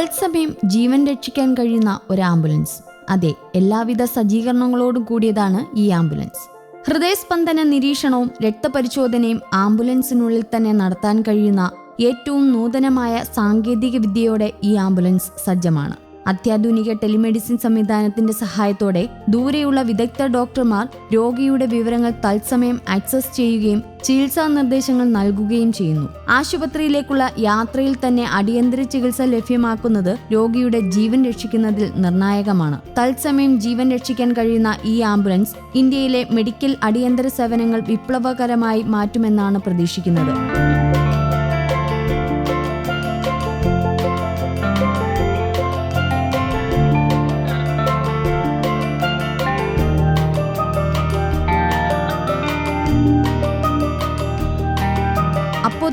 തത്സമയം ജീവൻ രക്ഷിക്കാൻ കഴിയുന്ന ഒരു ആംബുലൻസ്. അതെ എല്ലാവിധ സജ്ജീകരണങ്ങളോടും കൂടിയതാണ് ഈ ആംബുലൻസ്. ഹൃദയസ്പന്ദന നിരീക്ഷണവും രക്തപരിശോധനയും ആംബുലൻസിനുള്ളിൽ തന്നെ നടത്താൻ കഴിയുന്ന ഏറ്റവും നൂതനമായ സാങ്കേതിക വിദ്യയോടെ ഈ ആംബുലൻസ് സജ്ജമാണ്. അത്യാധുനിക ടെലിമെഡിസിൻ സംവിധാനത്തിന്റെ സഹായത്തോടെ ദൂരെയുള്ള വിദഗ്ധ ഡോക്ടർമാർ രോഗിയുടെ വിവരങ്ങൾ തത്സമയം ആക്സസ് ചെയ്യുകയും ചികിത്സാ നിർദ്ദേശങ്ങൾ നൽകുകയും ചെയ്യുന്നു. ആശുപത്രിയിലേക്കുള്ള യാത്രയിൽ തന്നെ അടിയന്തര ചികിത്സ ലഭ്യമാക്കുന്നത് രോഗിയുടെ ജീവൻ രക്ഷിക്കുന്നതിൽ നിർണായകമാണ്. തത്സമയം ജീവൻ രക്ഷിക്കാൻ കഴിയുന്ന ഈ ആംബുലൻസ് ഇന്ത്യയിലെ മെഡിക്കൽ അടിയന്തര സേവനങ്ങൾ വിപ്ലവകരമായി മാറ്റുമെന്നാണ് പ്രതീക്ഷിക്കുന്നത്.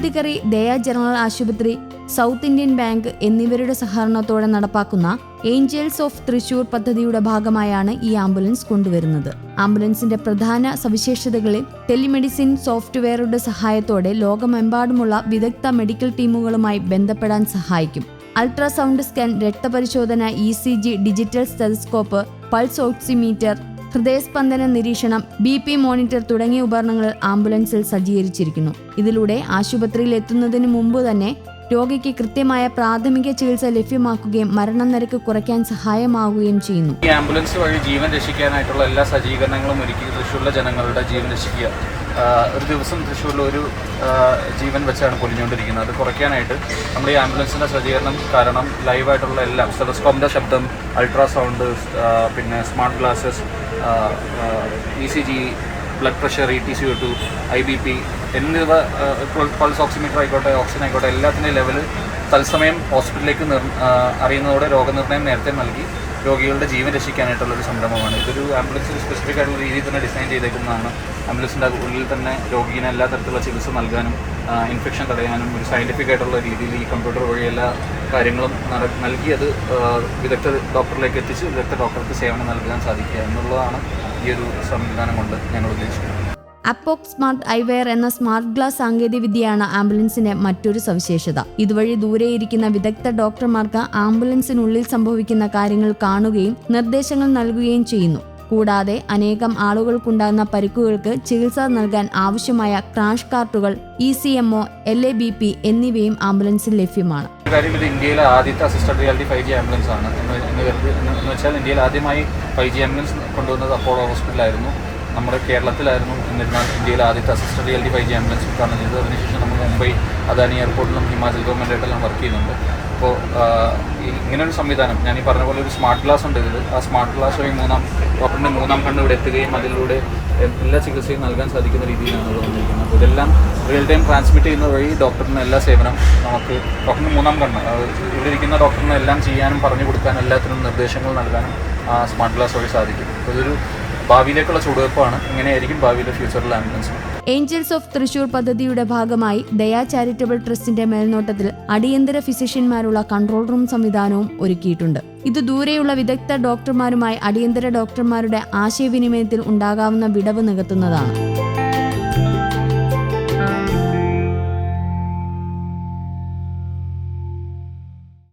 അപ്പോത്തിക്കറി ദയ ജനറൽ ആശുപത്രി സൗത്ത് ഇന്ത്യൻ ബാങ്ക് എന്നിവരുടെ സഹകരണത്തോടെ നടപ്പാക്കുന്ന ഏഞ്ചൽസ് ഓഫ് തൃശൂർ പദ്ധതിയുടെ ഭാഗമായാണ് ഈ ആംബുലൻസ് കൊണ്ടുവരുന്നത്. ആംബുലൻസിന്റെ പ്രധാന സവിശേഷതകളിൽ ടെലിമെഡിസിൻ സോഫ്റ്റ്വെയറുടെ സഹായത്തോടെ ലോകമെമ്പാടുമുള്ള വിദഗ്ധ മെഡിക്കൽ ടീമുകളുമായി ബന്ധപ്പെടാൻ സഹായിക്കും. Ultrasound scan രക്തപരിശോധന E C G digital stethoscope pulse oximeter ഹൃദയസ്പന്ദന നിരീക്ഷണം ബി പി മോണിറ്റർ തുടങ്ങിയ ഉപകരണങ്ങൾ ആംബുലൻസിൽ സജ്ജീകരിച്ചിരിക്കുന്നു. ഇതിലൂടെ ആശുപത്രിയിൽ എത്തുന്നതിന് മുമ്പ് തന്നെ രോഗിക്ക് കൃത്യമായ പ്രാഥമിക ചികിത്സ ലഭ്യമാക്കുകയും മരണനിരക്ക് കുറയ്ക്കാൻ സഹായമാവുകയും ചെയ്യുന്നു. ഈ ആംബുലൻസ് വഴി ജീവൻ രക്ഷിക്കാനായിട്ടുള്ള എല്ലാ സജ്ജീകരണങ്ങളും ഒരുക്കി തൃശ്ശൂരിലെ ജനങ്ങളുടെ ജീവൻ രക്ഷിക്കുക. ഒരു ദിവസം തൃശ്ശൂരിൽ ഒരു ജീവൻ വെച്ചാണ് പൊലിഞ്ഞുകൊണ്ടിരിക്കുന്നത്. അത് കുറയ്ക്കാനായിട്ട് നമ്മൾ ഈ ആംബുലൻസിന്റെ സജ്ജീകരണം കാരണം ലൈവായിട്ടുള്ള എല്ലാം സ്റ്റെലസ്കോപ്പിന്റെ ശബ്ദം അൾട്രാസൗണ്ട് പിന്നെ smart glasses E C G blood pressure E T C two I B P എന്നിവ പൾസ് ഓക്സിമീറ്റർ ആയിക്കോട്ടെ ഓക്സിജൻ ആയിക്കോട്ടെ എല്ലാത്തിന്റെയും ലെവൽ തത്സമയം ഹോസ്പിറ്റലിലേക്ക് നിർ അറിയുന്നതോടെ രോഗനിർണയം നേരത്തെ നൽകി. രോഗികളുടെ ജീവൻ രക്ഷിക്കാനായിട്ടുള്ള ഒരു സംരംഭമാണ്. ഇതൊരു ആംബുലൻസ് സ്പെസിഫിക് ആയിട്ടുള്ള രീതിയിൽ തന്നെ ഡിസൈൻ ചെയ്തേക്കുന്നതാണ്. ആംബുലൻസിന്റെ ഉള്ളിൽ തന്നെ രോഗീനെ എല്ലാ തരത്തിലുള്ള ചികിത്സ നൽകാനും ഇൻഫെക്ഷൻ തടയാനും ഒരു സയന്റിഫിക് ആയിട്ടുള്ള രീതിയിൽ ഈ കമ്പ്യൂട്ടർ വഴി എല്ലാ കാര്യങ്ങളും നൽകി അത് വിദഗ്ധ ഡോക്ടറിലേക്ക് എത്തിച്ച് വിദഗ്ധ ഡോക്ടർക്ക് സേവനം നൽകാൻ സാധിക്കുക എന്നുള്ളതാണ് ഈ ഒരു സംവിധാനം കൊണ്ട് ഞങ്ങൾ ഉദ്ദേശിക്കുന്നത്. അപ്പോക് സ്മാർട്ട് ഐവെയർ എന്ന സ്മാർട്ട് ഗ്ലാസ് സാങ്കേതികവിദ്യയാണ് ആംബുലൻസിന്റെ മറ്റൊരു സവിശേഷത. ഇതുവഴി ദൂരെയിരിക്കുന്ന വിദഗ്ധ ഡോക്ടർമാർക്ക് ആംബുലൻസിനുള്ളിൽ സംഭവിക്കുന്ന കാര്യങ്ങൾ കാണുകയും നിർദ്ദേശങ്ങൾ നൽകുകയും ചെയ്യുന്നു. കൂടാതെ അനേകം ആളുകൾക്കുണ്ടാകുന്ന പരിക്കുകൾക്ക് ചികിത്സ നൽകാൻ ആവശ്യമായ crash കാർട്ടുകൾ E C M O L A B P എന്നിവയും ആംബുലൻസിൽ ലഭ്യമാണ്. ഇന്ത്യയിലെ ആദ്യത്തെ assisted reality five G ambulance ആണ് എന്ന് വെച്ചാൽ ഇന്ത്യയിൽ ആദ്യമായി ഫൈവ് ജി ആംബുലൻസ് കൊണ്ടുവന്നത് അപ്പോളോ ഹോസ്പിറ്റലായിരുന്നു. നമ്മുടെ കേരളത്തിലായിരുന്നു എന്നിരുന്നാൽ ഇന്ത്യയിലെ ആദ്യത്തെ assisted reality five G ambulance ഉദ്ഘാടനം ചെയ്തത്. അതിനുശേഷം നമ്മൾ മുംബൈ അദാനി എയർപോർട്ടിലും ഹിമാചൽ ഗവൺമെന്റായിട്ടെല്ലാം വർക്ക് ചെയ്യുന്നുണ്ട്. അപ്പോൾ ഇങ്ങനെ ഒരു സംവിധാനം ഞാൻ ഈ പറഞ്ഞ പോലെ ഒരു സ്മാർട്ട് ഗ്ലാസ് ഉണ്ട് ഇതിൽ ആ സ്മാർട്ട് ഗ്ലാസ് വഴി മൂന്നാം ഡോക്ടറിന്റെ മൂന്നാം കണ്ണ് ഇവിടെ എത്തുകയും അതിലൂടെ എല്ലാ ചികിത്സയും നൽകാൻ സാധിക്കുന്ന രീതിയിലാണ് ഇത് വന്നിരിക്കുന്നത്. അപ്പോൾ ഇതെല്ലാം റിയൽ ടൈം ട്രാൻസ്മിറ്റ് ചെയ്യുന്ന വഴി ഡോക്ടറിന് എല്ലാ സേവനം നമുക്ക് ഡോക്ടറിന് മൂന്നാം കണ്ണ് ഇവിടെ ഇരിക്കുന്ന ഡോക്ടറിന് എല്ലാം ചെയ്യാനും പറഞ്ഞു കൊടുക്കാനും എല്ലാത്തിനും നിർദ്ദേശങ്ങൾ നൽകാനും ആ സ്മാർട്ട് ഗ്ലാസ് വഴി സാധിക്കും. അപ്പോൾ ഇതൊരു ഭാവിയിലേക്കുള്ള ചുവടുവെപ്പാണ് എങ്ങനെയായിരിക്കും ഭാവിയിലെ ഫ്യൂച്ചറിൽ ആംബുലൻസ് ഏഞ്ചൽസ് ഓഫ് തൃശൂർ പദ്ധതിയുടെ ഭാഗമായി ദയാ ചാരിറ്റബിൾ ട്രസ്റ്റിന്റെ മേൽനോട്ടത്തിൽ അടിയന്തര ഫിസിഷ്യന്മാരുള്ള കൺട്രോൾ റൂം സംവിധാനവും ഒരുക്കിയിട്ടുണ്ട്. ഇത് ദൂരെയുള്ള വിദഗ്ധ ഡോക്ടർമാരുമായി അടിയന്തര ഡോക്ടർമാരുടെ ആശയവിനിമയത്തിൽ ഉണ്ടാകാവുന്ന വിടവ് നികത്തുന്നതാണ്.